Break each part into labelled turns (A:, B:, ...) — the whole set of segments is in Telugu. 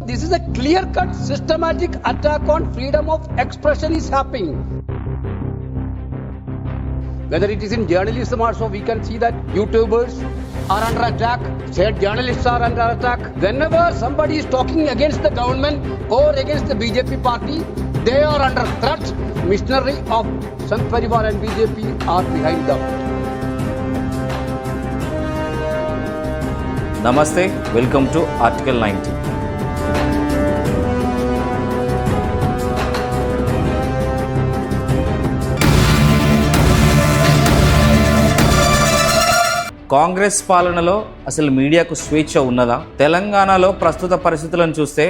A: This is a clear cut systematic attack on freedom of expression is happening. Whether it is in journalism also, we can see that YouTubers are under attack, said journalists are under attack. Whenever somebody is talking against the government or against the BJP party, they are under threat. Missionary of Sant Parivar and BJP are behind them.
B: Namaste, welcome to Article 19. Congress పాలనలో అసలు మీడియాకు స్వేచ్ఛ ఉన్నదా? తెలంగాణలో ప్రస్తుత పరిస్థితులను చూస్తే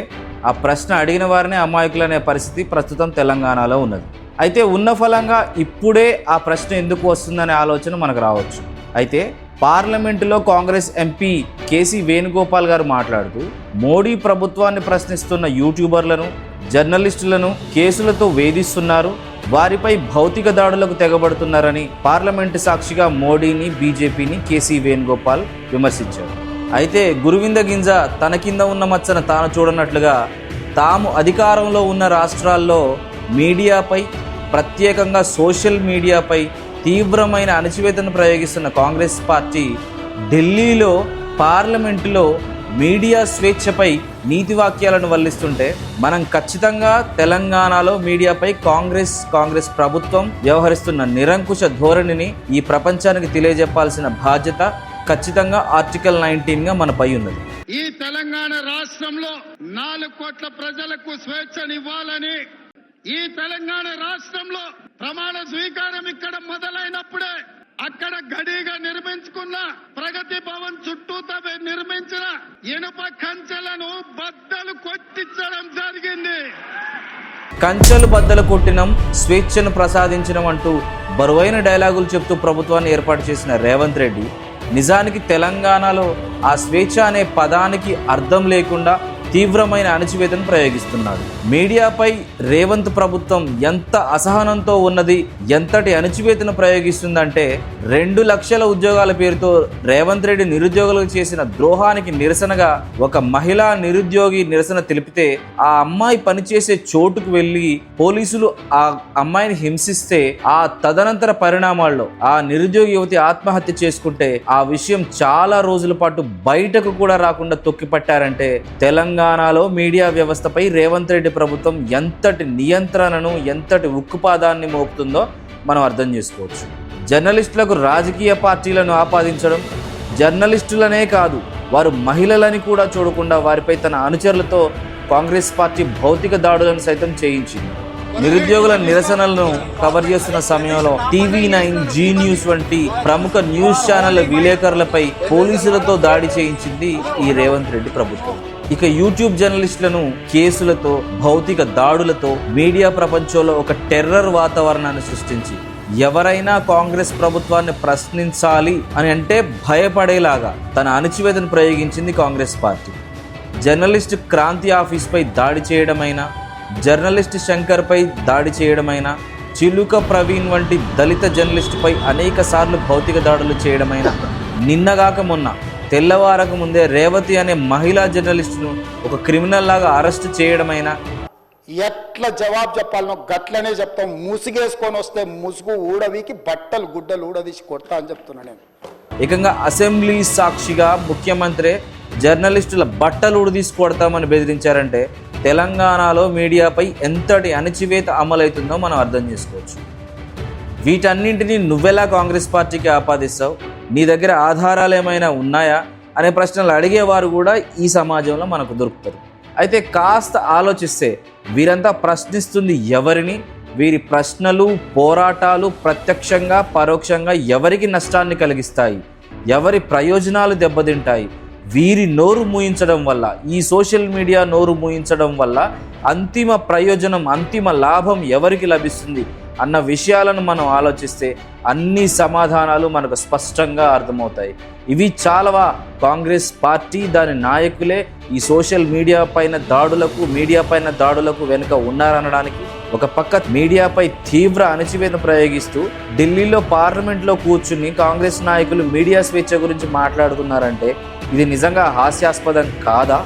B: ఆ ప్రశ్న అడిగిన వారినే అమాయకులనే పరిస్థితి ప్రస్తుతం తెలంగాణలో ఉన్నది. అయితే ఉన్న ఫలంగా ఇప్పుడే ఆ ప్రశ్న ఎందుకు వస్తుందనే ఆలోచన మనకు రావచ్చు. అయితే పార్లమెంటులో కాంగ్రెస్ ఎంపీ కేసీ వేణుగోపాల్ గారు మాట్లాడుతూ మోడీ ప్రభుత్వాన్ని ప్రశ్నిస్తున్న యూట్యూబర్లను జర్నలిస్టులను కేసులతో వేధిస్తున్నారు వారిపై భౌతిక దాడులకు తెగబడుతున్నారని పార్లమెంటు సాక్షిగా మోడీని బీజేపీని కేసీ వేణుగోపాల్ విమర్శించారు. అయితే గురువింద గింజ తన కింద ఉన్న మచ్చన తాను చూడనట్లుగా తాము అధికారంలో ఉన్న రాష్ట్రాల్లో మీడియాపై ప్రత్యేకంగా సోషల్ మీడియాపై తీవ్రమైన అణచివేతను ప్రయోగిస్తున్న కాంగ్రెస్ పార్టీ ఢిల్లీలో పార్లమెంటులో మీడియా స్వేచ్ఛపై నీతి వాక్యాలను వల్లిస్తుంటే మనం ఖచ్చితంగా తెలంగాణలో మీడియాపై కాంగ్రెస్ కాంగ్రెస్ ప్రభుత్వం వ్యవహరిస్తున్న నిరంకుశ ధోరణిని ఈ ప్రపంచానికి తెలియజెప్పాల్సిన బాధ్యత ఖచ్చితంగా ఆర్టికల్ నైన్టీన్గా మనపై ఉన్నది.
C: ఈ తెలంగాణ రాష్ట్రంలో నాలుగు కోట్ల ప్రజలకు స్వేచ్ఛనివ్వాలని ఈ తెలంగాణ రాష్ట్రంలో ప్రమాణ స్వీకారం ఇక్కడ మొదలైనప్పుడే అక్కడ గడిగా నిర్మించుకున్న ప్రగతి భవన్ చుట్టూతో నిర్మించిన ఇనుప కంచెలను బద్దలు కొట్టించడం జరిగింది.
B: కంచెలు బద్దలు కొట్టినం స్వేచ్ఛను ప్రసాదించడం అంటూ బరువైన డైలాగులు చెప్తూ ప్రభుత్వాన్ని ఏర్పాటు చేసిన రేవంత్ రెడ్డి నిజానికి తెలంగాణలో ఆ స్వేచ్ఛ అనే పదానికి అర్థం లేకుండా తీవ్రమైన అణచివేతను ప్రయోగిస్తున్నాడు. మీడియాపై రేవంత్ ప్రభుత్వం ఎంత అసహనంతో ఉన్నది ఎంతటి అణచివేతను ప్రయోగిస్తుందంటే రెండు లక్షల ఉద్యోగాల పేరుతో రేవంత్ రెడ్డి నిరుద్యోగులకు చేసిన ద్రోహానికి నిరసనగా ఒక మహిళా నిరుద్యోగి నిరసన తెలిపితే ఆ అమ్మాయి పనిచేసే చోటుకు వెళ్ళి పోలీసులు ఆ అమ్మాయిని హింసిస్తే ఆ తదనంతర పరిణామాల్లో ఆ నిరుద్యోగి యువతి ఆత్మహత్య చేసుకుంటే ఆ విషయం చాలా రోజుల పాటు బయటకు కూడా రాకుండా తొక్కిపట్టారంటే తెలంగాణలో మీడియా వ్యవస్థపై రేవంత్ రెడ్డి ప్రభుత్వం ఎంతటి నియంత్రణను ఎంతటి ఉక్కుపాదాన్ని మోపుతుందో మనం అర్థం చేసుకోవచ్చు. జర్నలిస్టులకు రాజకీయ పార్టీలను ఆపాదించడం జర్నలిస్టులనే కాదు వారు మహిళలని కూడా చూడకుండా వారిపై తన అనుచరులతో కాంగ్రెస్ పార్టీ భౌతిక దాడులను సైతం చేయించింది. నిరుద్యోగుల నిరసనలను కవర్ చేస్తున్న సమయంలో టీవీ నైన్ జీ న్యూస్ వంటి ప్రముఖ న్యూస్ ఛానళ్ళ విలేకరులపై పోలీసులతో దాడి చేయించింది ఈ రేవంత్ రెడ్డి ప్రభుత్వం. ఇక యూట్యూబ్ జర్నలిస్టులను కేసులతో భౌతిక దాడులతో మీడియా ప్రపంచంలో ఒక టెర్రర్ వాతావరణాన్ని సృష్టించి ఎవరైనా కాంగ్రెస్ ప్రభుత్వాన్ని ప్రశ్నించాలి అని అంటే భయపడేలాగా తన అణచివేతను ప్రయోగించింది కాంగ్రెస్ పార్టీ. జర్నలిస్ట్ క్రాంతి ఆఫీస్పై దాడి చేయడమైనా జర్నలిస్ట్ శంకర్పై దాడి చేయడమైనా చిలుక ప్రవీణ్ వంటి దళిత జర్నలిస్టుపై అనేక సార్లు భౌతిక దాడులు చేయడమైనా నిన్నగాక మొన్న తెల్లవారక ముందే రేవతి అనే మహిళా జర్నలిస్టును ఒక క్రిమినల్ లాగా అరెస్ట్ చేయడమైనా
D: ఎట్లా జవాబు చెప్పాలనో గట్లనే చెప్తాం. ముసుగేసుకొని వస్తే ముసుగు ఊడవీకి బట్టలు గుడ్డలు ఊడదీసి కొడతా అని చెప్తున్నా నేను.
B: ఏకంగా అసెంబ్లీ సాక్షిగా ముఖ్యమంత్రి జర్నలిస్టుల బట్టలు ఉడిదీసి కొడతామని బెదిరించారంటే తెలంగాణలో మీడియాపై ఎంతటి అణచివేత అమలవుతుందో మనం అర్థం చేసుకోవచ్చు. వీటన్నింటినీ నువ్వెలా కాంగ్రెస్ పార్టీకి ఆపాదిస్తావు? నీ దగ్గర ఆధారాలు ఏమైనా ఉన్నాయా? అనే ప్రశ్నలు అడిగేవారు కూడా ఈ సమాజంలో మనకు దొరుకుతారు. అయితే కాస్త ఆలోచిస్తే వీరంతా ప్రశ్నిస్తుంది ఎవరిని? వీరి ప్రశ్నలు పోరాటాలు ప్రత్యక్షంగా పరోక్షంగా ఎవరికి నష్టాన్ని కలిగిస్తాయి? ఎవరి ప్రయోజనాలు దెబ్బతింటాయి? వీరి నోరు మూయించడం వల్ల ఈ సోషల్ మీడియా నోరు మూయించడం వల్ల అంతిమ ప్రయోజనం అంతిమ లాభం ఎవరికి లభిస్తుంది? అన్న విషయాలను మనం ఆలోచిస్తే అన్ని సమాధానాలు మనకు స్పష్టంగా అర్థమవుతాయి. ఇవి చాలావా? కాంగ్రెస్ పార్టీ దాని నాయకులే ఈ సోషల్ మీడియా పైన దాడులకు మీడియా పైన దాడులకు వెనుక ఉన్నారనడానికి ఒక పక్క మీడియాపై తీవ్ర అణచివేత ప్రయోగిస్తూ ఢిల్లీలో పార్లమెంట్లో కూర్చుని కాంగ్రెస్ నాయకులు మీడియా స్వేచ్ఛ గురించి మాట్లాడుతున్నారంటే ఇది నిజంగా హాస్యాస్పదం కాదా?